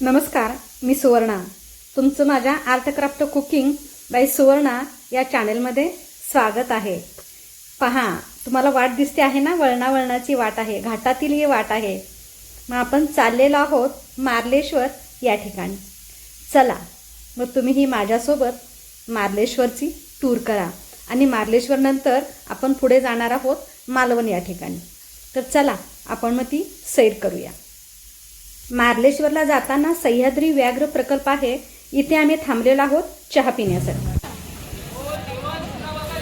नमस्कार मी सुवर्णा. तुमचं माझ्या art craft cooking by Suvarna या चॅनेलमध्ये स्वागत आहे. पहा तुम्हाला वाट दिसते आहे ना? वळणावळणाची वाट आहे. घाटातील ही वाट आहे. मग आपण चाललेलो आहोत मार्लेश्वर या ठिकाणी. चला मग तुम्हीही माझ्यासोबत मार्लेश्वरची टूर करा. आणि मार्लेश्वरनंतर आपण पुढे जाणार आहोत मालवण या ठिकाणी. तर चला आपण मग ती सैर करूया. मार्लेश्वरला जाताना सह्याद्री व्याघ्र प्रकल्प आहे. इथे आम्ही थांबलेलो आहोत चहा पिण्यासाठी.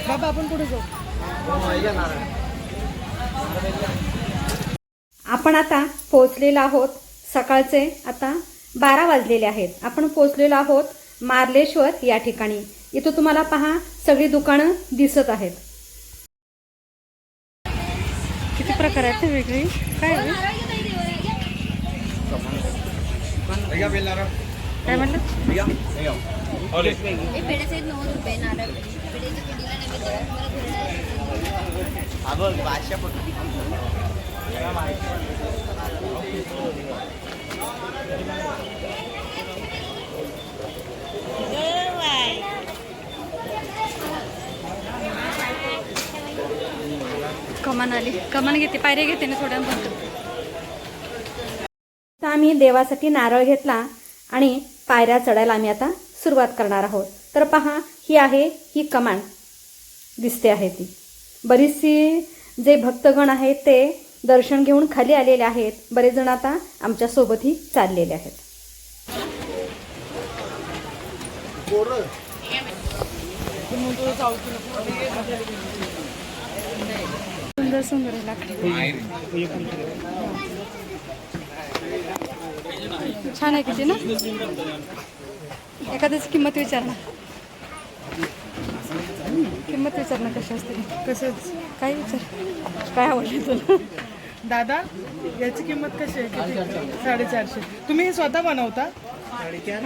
बाबा आपण पुढे जाऊ. आपण आता पोहोचलेलो आहोत. सकाळचे आता बारा वाजलेले आहेत. आपण पोहोचलेलो आहोत मार्लेश्वर या ठिकाणी. इथं तुम्हाला पहा सगळी दुकानं दिसत आहेत. किती प्रकार आहेत वेगळी? काय काय म्हटलं हे पेढ्याचे नऊ रुपये नारळ. पेढ्याच्या पिढीला नैवेद्य कमान आली. कमान घेते पायऱ्या घेते ना थोड्या बंद आता आम्ही देवासाठी नारळ घेतला आणि पायऱ्या चढायला आम्ही आता सुरुवात करणार आहोत. तर पहा ही आहे ही कमान दिसते आहे ती. बरीचशी जे भक्तगण आहेत ते दर्शन घेऊन खाली आलेले आहेत. बरेच जण आता आमच्यासोबतही चाललेले आहेत. सुंदर सुंदर आहे लाकडी छान आहे किती ना? एखाद्याची किंमत विचार ना. किंमत विचार ना कशी असते. कसंच काय विचार? काय आवडले तुला? दादा याची किंमत कशी आहे? किती? साडेचारशे. तुम्ही हे स्वतः बनवता?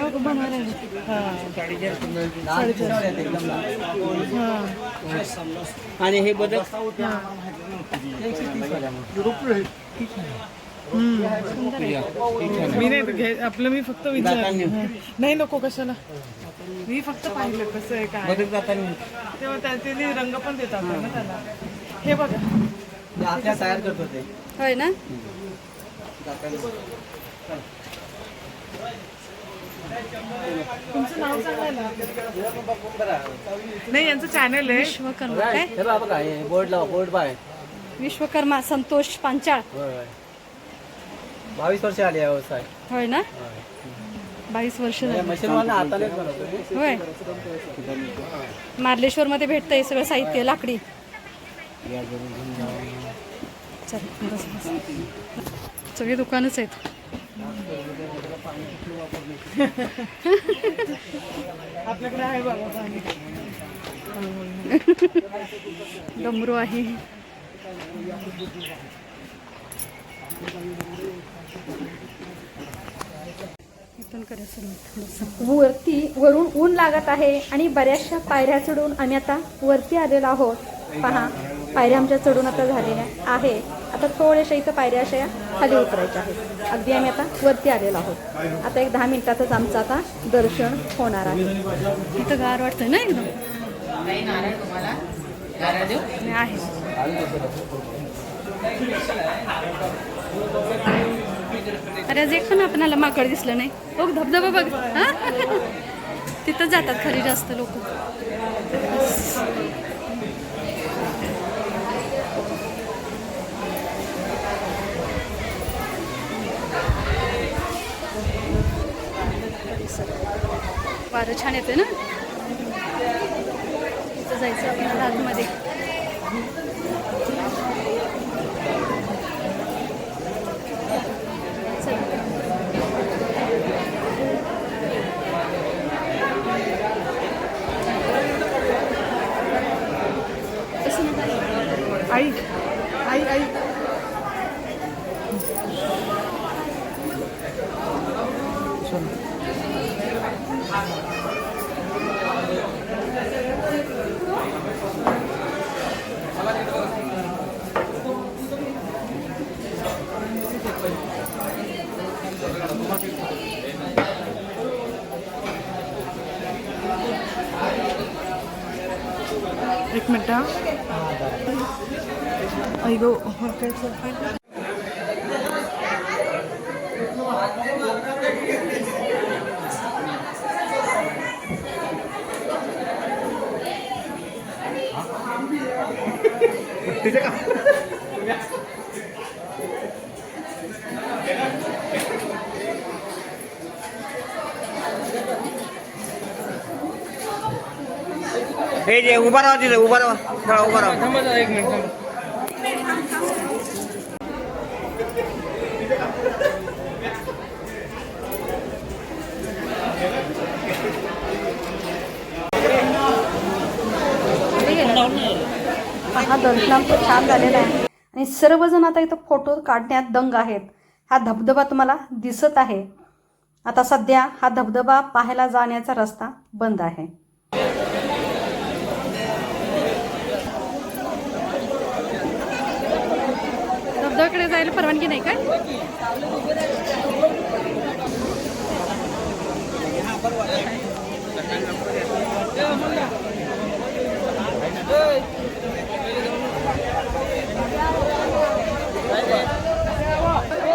हो बनवायला. हा हा. आणि हे बदक मी नाही घे आपलं मी फक्त विचार नाही नको कशाला? मी फक्त पाहिलं कसं आहे काय तेव्हा त्याचे रंग पण देतात ना त्याला. हे बघा. तयार करतो ते होय ना? तुमचं नाव सांगा ना. नाही यांचं चॅनल आहे. विश्वकर्मा काय? बघा बघा बोर्ड लावा बोर्ड बाय विश्वकर्मा संतोष पांचाळ. बावीस वर्ष आली या व्यवसाय होय ना? बावीस वर्ष झाली. मशीन वाला हातानेच बनवतो होय. मार्लेश्वरमध्ये भेटतंय सगळं साहित्य लाकडी. चल बस बस. सगळी दुकानच आहेत. आपल्याकडे आहे बाबा पाणी. डमरू आहे. वरती वरून ऊन लागत आहे आणि बऱ्याचशा पायऱ्या चढून आम्ही आता वरती आलेलो आहोत. पहा पायऱ्या आमच्या चढून आता झालेल्या आहे. आता थोड्याशा इथं पायऱ्या अशा खाली उतरायच्या आहेत. अगदी आम्ही आता वरती आलेलो आहोत. आता एक दहा मिनिटातच आमचं आता दर्शन होणार आहे. इथं गार वाटतं ना एकदम? आहे अरे आज एक पण आपणाला माकड दिसलं नाही. बघ धबधबा बघ. हा? तिथं जातात खरी जास्त लोक. वारं छान येते ना? तिथं जायचं आपल्याला आतमध्ये. एक मिनिट हा हे जे उभा राहा तिथे उभा राहा. थोडा उभा राहा. एक मिनिट हा दर्शन आमचं छान झालेला आहे. आणि सर्वजण आता इथं फोटो काढण्यात दंग आहेत. हा धबधबा तुम्हाला दिसत आहे. आता सध्या हा धबधबा पाहायला जाण्याचा रस्ता बंद आहे. बुद्धाकडे जायला परवानगी नाही काय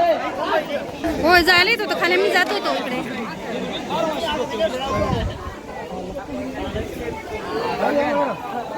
हो जायला येत होतो. खाली मी जात होतो इकडे.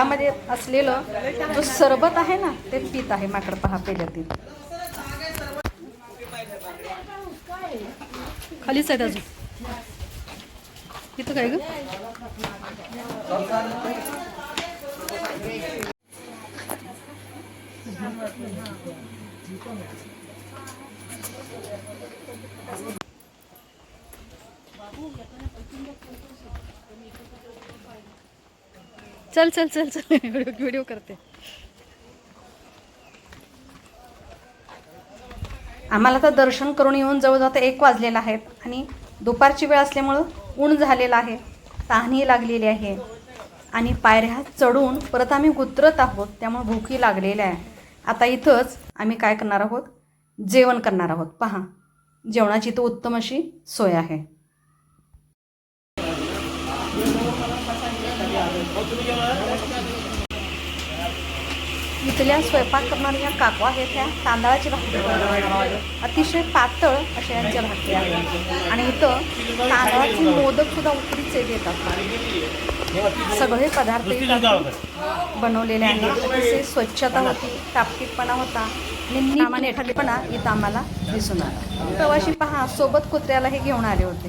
बसलेलं असलेलं जो सरबत आहे ना ते पीत आहे माकड पहा पेल्यातील खालीच आहेत अजून. इथं काय ग? चल चल चल चल. व्हिडिओ करते. आम्हाला तर दर्शन करून येऊन जवळजवळ आता एक वाजलेला आहे आणि दुपारची वेळ असल्यामुळं ऊन झालेलं आहे तहानही लागलेली आहे. आणि पायऱ्या चढून परत आम्ही उतरत आहोत त्यामुळे भूकही लागलेली आहे. आता इथंच आम्ही काय करणार आहोत? जेवण करणार आहोत. पहा जेवणाची इथं उत्तम अशी सोय आहे. इथल्या स्वयंपाक करणाऱ्या काकू आहेत ह्या तांदळाची भाकरी. अतिशय पातळ अशा यांच्या भाकरी आहेत. आणि इथं तांदळाचे मोदक सुद्धा उकडीचे देतात. सगळे पदार्थ बनवलेले आहेत. अतिशय स्वच्छता होती टापटीपणा होता. ठरलेपणा इथं आम्हाला दिसून आला. प्रवाशी पहा सोबत कुत्र्याला हे घेऊन आले होते.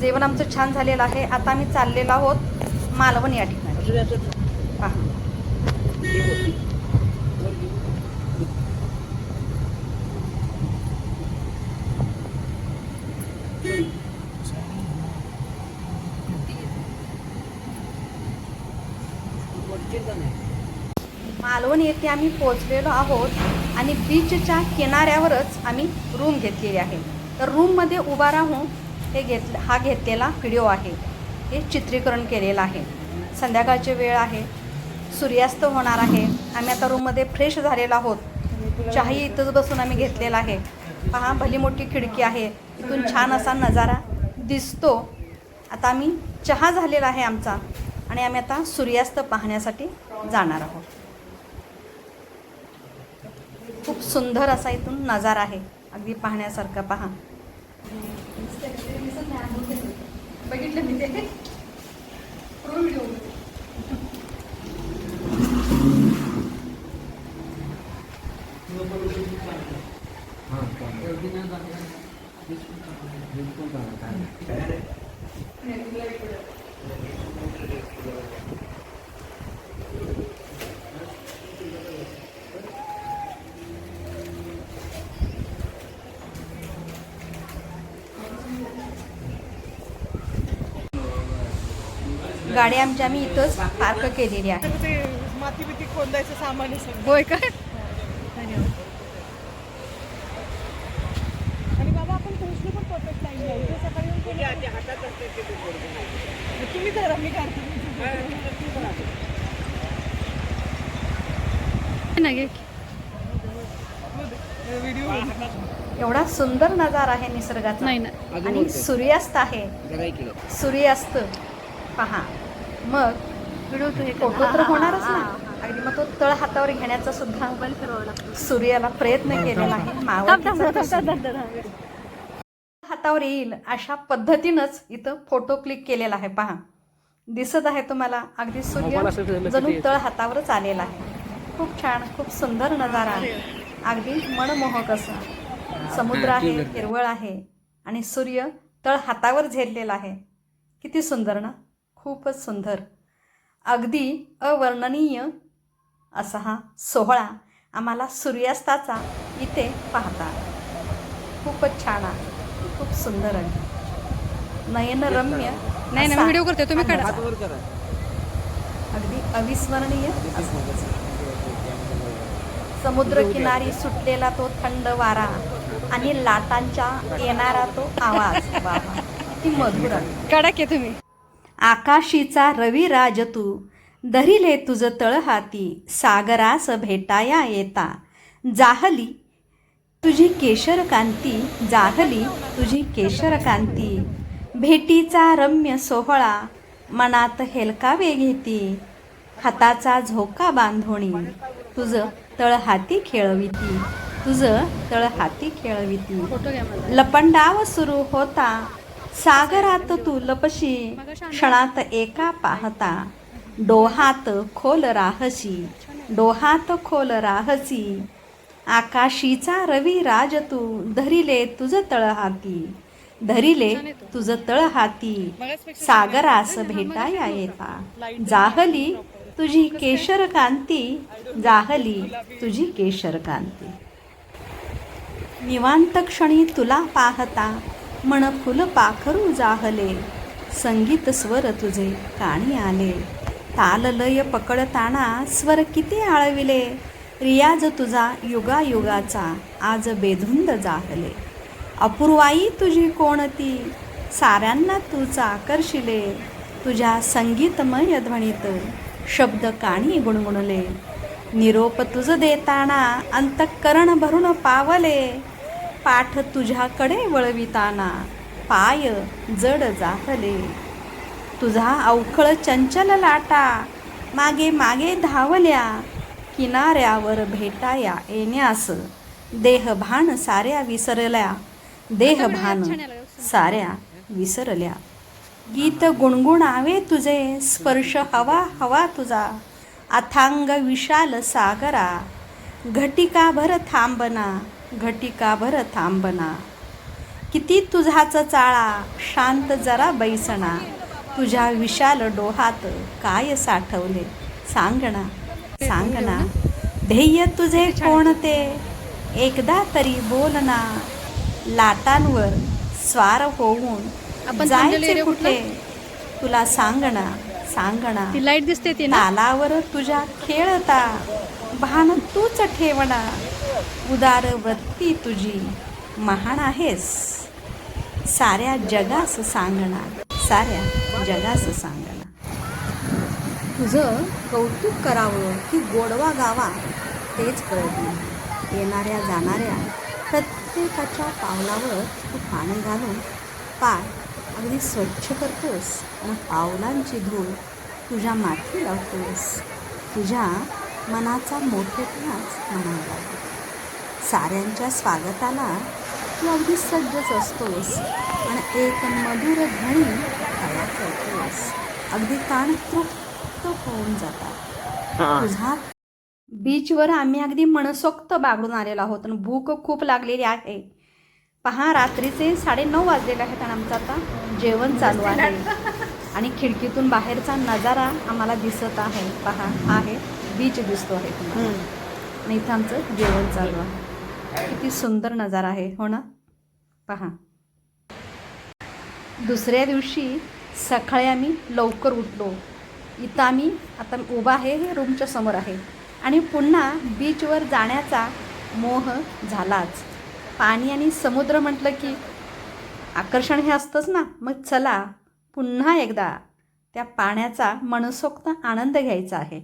जेवण आमचं छान झालेलं आहे. आता आम्ही चाललेलो आहोत मालवण या ठिकाणी. पहा. मालवण येथे आम्ही पोहोचलेलो आहोत आणि बीचच्या किनाऱ्यावरच आम्ही रूम घेतलेली आहे. तर रूममध्ये उभा राहून हे घेत हा घेतलेला व्हिडिओ आहे. हे चित्रीकरण केलेलं आहे. संध्याकाळची वेळ आहे. सूर्यास्त होणार आहे. आम्ही आता रूममध्ये फ्रेश झालेलो आहोत. चहाही इथंच बसून आम्ही घेतलेला आहे. पहा भली मोठी खिडकी आहे. इथून छान असा नजारा दिसतो. आता आम्ही चहा झालेला आहे आमचा आणि आम्ही आता सूर्यास्त पाहण्यासाठी जाणार आहोत. खूप सुंदर असा इथून नजारा आहे. अगदी पाहण्यासारखा पहा. बघितलं मी ते. गाडी आमची आम्ही इथंच पार्क केलेली आहे. माती बिती खोदायचं सामान होय का? आणि बाबा आपण पोहोचलो पण परफेक्ट इथे सकाळी येऊन कोणी- तुम्ही करा मी काढते व्हिडिओ एवढा सुंदर नजारा आहे निसर्गाचा. नाही ना आणि सूर्यास्त आहे. सूर्यास्त. पहा. मग फोटो तर होणारच ना. अगदी मग तो तळ हातावर घेण्याचा सुद्धा सूर्याला प्रयत्न केलेला आहे. हातावर येईल अशा पद्धतीनंच इथं फोटो क्लिक केलेला आहे. पहा. दिसत आहे तुम्हाला. अगदी सूर्य जणू तळ हातावरच आलेला आहे. खूप छान खूप सुंदर नजारा आहे. अगदी मनमोहक असं. समुद्र आहे. हिरवळ आहे आणि सूर्य तळ हातावर झेललेला आहे. किती सुंदर ना? खूपच सुंदर. अगदी अवर्णनीय असा हा सोहळा आम्हाला सूर्यास्ताचा इथे पाहता. खूपच छान आहे. खूप सुंदर आहे. नयनरम्य नाही. नाही असा व्हिडिओ करते. तुम्ही काढा. अगदी अविस्मरणीय. समुद्रकिनारी सुटलेला तो थंड वारा आणि लाटांच्या येणारा तो आवाज. वा. किती मधुर आहे. काढा की तुम्ही. आकाशीचा रविराज तू. धरिले तुझ तळहाती सागरास भेटाया येता. जाहली तुझी केशरकांती जाहली तुझी केशरकांती भेटीचा रम्य सोहळा मनात हेलकावे घेती. हाताचा झोका बांधोणी तुझं तळहाती खेळविती. तुझं तळहाती खेळविती. लपंडाव सुरू होता सागरात तू लपशी क्षणात एका पाहता. डोहात खोल राहसी डोहात खोल राहसी आकाशीचा रवी राज तू धरिले तुझ तळहाती. धरिले तुझ तळहाती सागरास भेटाया येता. जाहली तुझी केशर कांती जाहली तुझी केशर कांती. निवांत क्षणी तुला पाहता मन फुल पाखरू जाहले. संगीत स्वर तुझे काणी आले. ताल लय पकडताना स्वर किती आळविले. रियाज तुझा युगायुगाचा आज बेधुंद जाहले. अपूर्वाई तुझी कोणती? साऱ्यांना तूच आकर्षिले. तुझ्या संगीतमय ध्वनीत शब्द काणी गुणगुणले. निरोप तुझ देताना अंतःकरण भरून पावले. पाठ तुझ्याकडे वळविताना. पाय जड जाहले तुझा अवखळ चंचल लाटा. मागे मागे धावल्या. किनाऱ्यावर भेटाया येण्यास. देहभान साऱ्या विसरल्या. देहभान साऱ्या विसरल्या. गीत गुणगुणावे तुझे. स्पर्श हवा हवा तुझा. अथांग विशाल सागरा. घटिकाभर थांबना. घटिकाभर थांबना. किती तुझाच चाळा शांत जरा बैसणा तुझ्या विशाल डोहात काय साठवले? सांगणा सांगणा ध्येय तुझे कोणते? एकदा तरी बोलना. लाटांवर स्वार होऊन जायचे? कुठे? तुला सांगणा सांगणा लाइट दिसते तालावर तुझ्या खेळता. भान तूच ठेवणा उदार वृत्ती तुझी. महान आहेस. साऱ्या जगास सांगणार साऱ्या जगास सांगणार तुझं कौतुक करावं की गोडवा गावा. तेच कळत नाही येणाऱ्या जाणाऱ्या प्रत्येकाच्या पावलावर तू पाणी घालून पाय अगदी स्वच्छ करतोस आणि पावलांची धूळ तुझ्या माथी लावतोस. तुझ्या मनाचा मोठेपणाच म्हणावा. साऱ्यांच्या स्वागताला तू अगदी सज्जच असतोस आणि एक मधुर ध्वनी तयार करतोस अगदी कान तृप्त होऊन जातात. तुझा बीचवर आम्ही अगदी मनसोक्त बागडून आलेलो आहोत आणि भूक खूप लागलेली आहे. पहा रात्रीचे साडेनऊ वाजलेले आहेत आणि आमचं आता जेवण चालू आहे. आणि खिडकीतून बाहेरचा नजारा आम्हाला दिसत आहे. पहा आहे. बीच दिसतो आहे तुम्हाला आणि इथं आमचं जेवण चालू आहे. किती सुंदर नजारा आहे हो ना? पहा. दुसऱ्या दिवशी सकाळी आम्ही लवकर उठलो. इथं आम्ही आता उभा आहे हे रूमच्या समोर आहे. आणि पुन्हा बीचवर जाण्याचा मोह झालाच. पाणी आणि समुद्र म्हटलं की आकर्षण हे असतंच ना. मग चला पुन्हा एकदा त्या पाण्याचा मनसोक्त आनंद घ्यायचा आहे.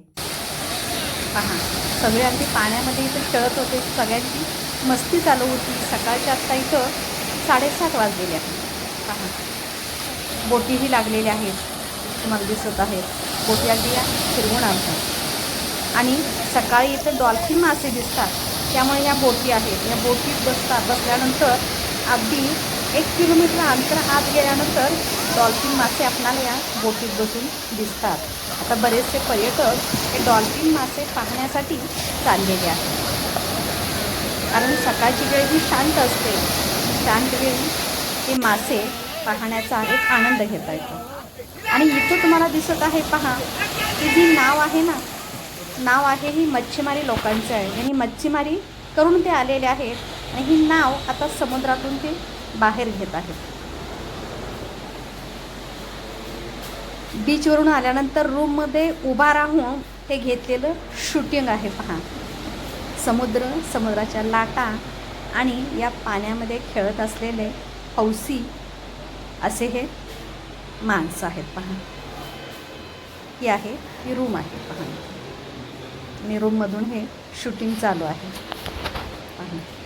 पहा सगळे अगदी पाण्यामध्ये इथं खेळत होते सगळ्यांची मस्ती चालू होती. सकाळच्या आत्ता इथं साडेसात वाजलेले आहेत. पहा. बोटीही लागलेल्या आहेत. तुम्हाला दिसत आहेत बोटी अगदी या फिरवून आणतात आणि सकाळी इथं डॉल्फिन मासे दिसतात. त्यामुळे या बोटी आहेत. या बोटीत बसतात बसल्यानंतर अगदी एक किलोमीटर अंतर आत गेल्यानंतर डॉल्फिन मासे आपणाला या बोटीत बसून दिसतात. आता बरेचसे पर्यटक हे डॉल्फिन मासे पाहण्यासाठी चाललेले आहेत. कारण सकाळची वेळ ही शांत असते. शांत वेळी हे मासे पाहण्याचा एक आनंद घेता येतो. आणि इथं तुम्हाला दिसत आहे पहा की जी नाव आहे ना नाव आहे ही मच्छीमारी लोकांची आहे. यांनी मच्छीमारी करून ते आलेले आहेत आणि ही नाव आता समुद्रातून ते बाहेर घेत आहेत. बीचवरून आल्यानंतर रूममध्ये उभा राहून हे घेतलेलं शूटिंग आहे पहा. समुद्र समुद्राच्या लाटा आणि या पाण्यामध्ये खेळत असलेले हौसी असे हे माणसं आहेत पहा. ही आहे ही रूम आहे पहा. आणि रूममधून हे शूटिंग चालू आहे. पहा.